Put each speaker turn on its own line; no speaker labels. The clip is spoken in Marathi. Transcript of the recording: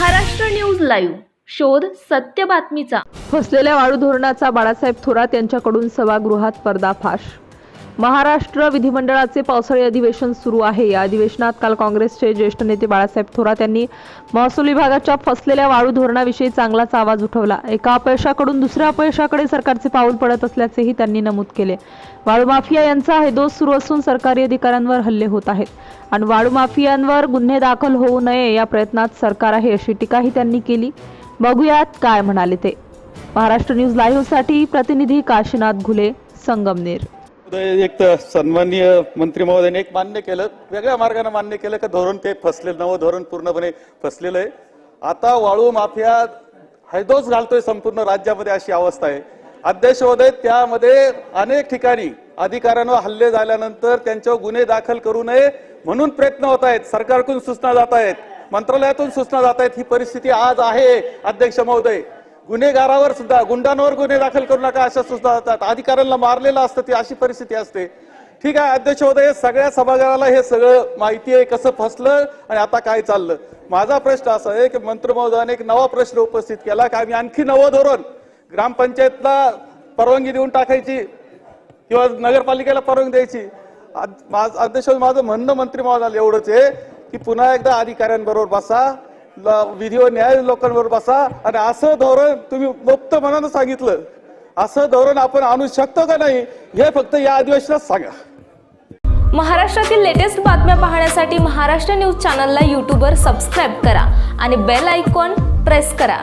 महाराष्ट्र न्यूज लाईव्ह शोध सत्य बातमीचा.
फसलेल्या वाळू धोरणाचा बाळासाहेब थोरात यांच्याकडून सभागृहात पर्दाफाश. महाराष्ट्र विधिमंडळाचे पावसाळी अधिवेशन सुरू आहे. या अधिवेशनात काल काँग्रेसचे ज्येष्ठ नेते बाळासाहेब थोरात यांनी महसूल विभागाच्या फसलेल्या वाळू धोरणाविषयी चांगलाच आवाज उठवला. एका अपयशाकडून दुसऱ्या अपयशाकडे सरकारचे पाऊल पडत असल्याचेही त्यांनी नमूद केले. वाळू माफिया यांचा हेदोस सुरू असून सरकारी अधिकाऱ्यांवर हल्ले होत आहेत. आणि वाळू माफियांवर गुन्हे दाखल होऊ नये या प्रयत्नात सरकार आहे अशी टीकाही त्यांनी केली. बघूयात काय म्हणाले ते. महाराष्ट्र न्यूज लाईव्हसाठी प्रतिनिधी काशीनाथ घुले संगमनेर.
एक तर सन्माननीय मंत्री महोदयाने एक मान्य केलं वेगळ्या मार्गाने मान्य केलं का धोरण ते फसलेलं नवं धोरण पूर्णपणे फसलेलं आहे. आता वाळू माफिया हैदोस घालतोय संपूर्ण राज्यामध्ये अशी अवस्था आहे. अध्यक्ष महोदय त्यामध्ये अनेक ठिकाणी अधिकाऱ्यांवर हल्ले झाल्यानंतर त्यांच्यावर गुन्हे दाखल करू नये म्हणून प्रयत्न होत आहेत. सरकारकडून सूचना जात आहेत मंत्रालयातून सूचना जात आहेत. ही परिस्थिती आज आहे अध्यक्ष महोदय. गुन्हेगारावर सुद्धा गुंडांवर गुन्हे दाखल करू नका अशा सुद्धा जातात अधिकाऱ्यांना मारलेलं असतं ती अशी परिस्थिती असते. ठीक आहे अध्यक्ष महोदय सगळ्या सभागृहाला हे सगळं माहिती आहे कसं फसलं आणि आता काय चाललं? माझा प्रश्न असा आहे की मंत्र महोदयाने एक नवा प्रश्न उपस्थित केला की आम्ही आणखी नवं धोरण ग्रामपंचायतला परवानगी देऊन टाकायची किंवा नगरपालिकेला परवानगी द्यायची. अध्यक्ष माझं म्हणणं मंत्री महोदयाला एवढंच आहे की पुन्हा एकदा अधिकाऱ्यांबरोबर बसा विधी व न्याय लोकांवर बसा आणि असं धोरण तुम्ही मुक्त मनानं सांगितलं. असं धोरण आपण आणू शकतो का नाही हे फक्त या अधिवेशनात सांगा.
महाराष्ट्रातील लेटेस्ट बातम्या पाहण्यासाठी महाराष्ट्र न्यूज चॅनलला यूट्यूबवर सबस्क्राईब करा आणि बेल आयकॉन प्रेस करा.